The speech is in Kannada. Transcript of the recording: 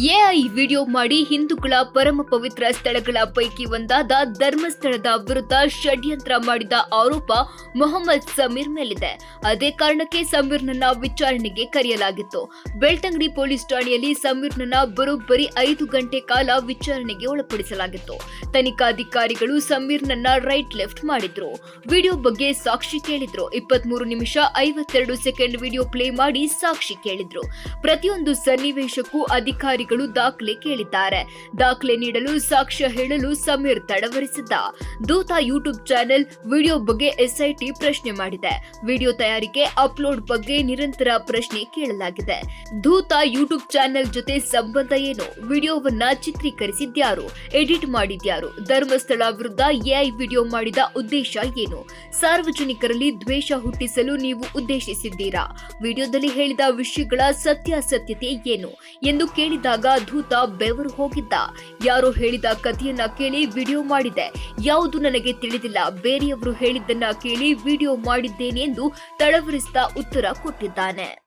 ಎಐ ವಿಡಿಯೋ ಮಾಡಿ ಹಿಂದೂಗಳ ಪರಮ ಪವಿತ್ರ ಸ್ಥಳಗಳ ಪೈಕಿ ಒಂದಾದ ಧರ್ಮಸ್ಥಳದ ವಿರುದ್ಧ ಷಡ್ಯಂತ್ರ ಮಾಡಿದ ಆರೋಪ ಮೊಹಮ್ಮದ್ ಸಮೀರ್ ಮೇಲಿದೆ. ಅದೇ ಕಾರಣಕ್ಕೆ ಸಮೀರ್ನನ್ನ ವಿಚಾರಣೆಗೆ ಕರೆಯಲಾಗಿತ್ತು. ಬೆಳ್ತಂಗಡಿ ಪೊಲೀಸ್ ಠಾಣೆಯಲ್ಲಿ ಸಮೀರ್ನನ್ನ ಬರೋಬ್ಬರಿ ಐದು ಗಂಟೆ ಕಾಲ ವಿಚಾರಣೆಗೆ ಒಳಪಡಿಸಲಾಗಿತ್ತು. ತನಿಖಾಧಿಕಾರಿಗಳು ಸಮೀರ್ನನ್ನ ರೈಟ್ ಲೆಫ್ಟ್ ಮಾಡಿದ್ರು. ವಿಡಿಯೋ ಬಗ್ಗೆ ಸಾಕ್ಷಿ ಕೇಳಿದ್ರು. ಇಪ್ಪತ್ಮೂರು ನಿಮಿಷ ಐವತ್ತೆರಡು ಸೆಕೆಂಡ್ ವಿಡಿಯೋ ಪ್ಲೇ ಮಾಡಿ ಸಾಕ್ಷಿ ಕೇಳಿದ್ರು. ಪ್ರತಿಯೊಂದು ಸನ್ನಿವೇಶಕ್ಕೂ ಅಧಿಕಾರಿಗಳು ದಾಖಲೆ ಕೇಳಿದ್ದಾರೆ. ದಾಖಲೆ ನೀಡಲು ಸಾಕ್ಷ್ಯ ಹೇಳಲು ಸಮೀರ್ ತಡವರಿಸಿದ್ದ. ದೂತ ಯೂಟ್ಯೂಬ್ ಚಾನೆಲ್ ವಿಡಿಯೋ ಬಗ್ಗೆ ಎಸ್ಐಟಿ ಪ್ರಶ್ನೆ ಮಾಡಿದೆ. ವಿಡಿಯೋ ತಯಾರಿಕೆ, ಅಪ್ಲೋಡ್ ಬಗ್ಗೆ ನಿರಂತರ ಪ್ರಶ್ನೆ ಕೇಳಲಾಗಿದೆ. ದೂತ ಯೂಟ್ಯೂಬ್ ಚಾನೆಲ್ ಜೊತೆ ಸಂಬಂಧ ಏನು? ವಿಡಿಯೋವನ್ನ ಚಿತ್ರೀಕರಿಸಿದ್ಯಾರು? ಎಡಿಟ್ ಮಾಡಿದ್ಯಾರು? ಧರ್ಮಸ್ಥಳ ವಿರುದ್ಧ ಎಐ ವಿಡಿಯೋ ಮಾಡಿದ ಉದ್ದೇಶ ಏನು? ಸಾರ್ವಜನಿಕರಲ್ಲಿ ದ್ವೇಷ ಹುಟ್ಟಿಸಲು ನೀವು ಉದ್ದೇಶಿಸಿದ್ದೀರಾ? ವಿಡಿಯೋದಲ್ಲಿ ಹೇಳಿದ ವಿಷಯಗಳ ಸತ್ಯಾಸತ್ಯತೆ ಏನು? ಎಂದು ಕೇಳಿದಾಗ ಧೂತ ಬೆವರು ಹೋಗಿದ್ದ. ಯಾರು ಹೇಳಿದ ಕಥೆಯನ್ನ ಕೇಳಿ ವಿಡಿಯೋ ಮಾಡಿದೆ. ಯಾವುದು ನನಗೆ ತಿಳಿದಿಲ್ಲ, ಬೇರೆಯವರು ಹೇಳಿದ್ದನ್ನ ಕೇಳಿ ವಿಡಿಯೋ ಮಾಡಿದ್ದೇನೆ ಎಂದು ತಳವರಿಸಿದ ಉತ್ತರ ಕೊಟ್ಟಿದ್ದಾನೆ.